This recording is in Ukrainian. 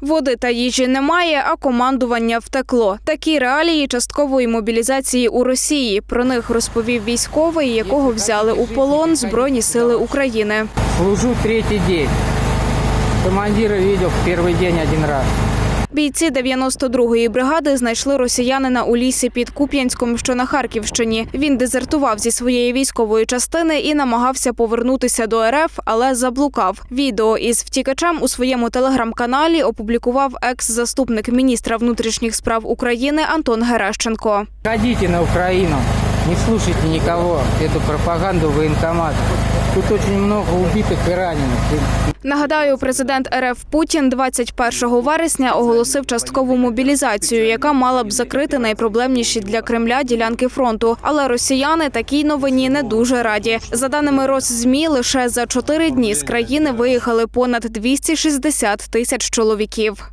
Води та їжі немає, а командування втекло. Такі реалії часткової мобілізації у Росії. Про них розповів військовий, якого взяли у полон Збройні сили України. Служу третій день. Командира бачив перший день один раз. Бійці 92-ї бригади знайшли росіянина у лісі під Куп'янськом, що на Харківщині. Він дезертував зі своєї військової частини і намагався повернутися до РФ, але заблукав. Відео із втікачем у своєму телеграм-каналі опублікував екс-заступник міністра внутрішніх справ України Антон Геращенко. Ходите на Украину, не слушайте никого, эту пропаганду военкомат. Тут очень много убитых и раненых. Нагадаю, президент РФ Путін 21 вересня оголосив часткову мобілізацію, яка мала б закрити найпроблемніші для Кремля ділянки фронту. Але росіяни такій новині не дуже раді. За даними Росзмі, лише за чотири дні з країни виїхали понад 260 тисяч чоловіків.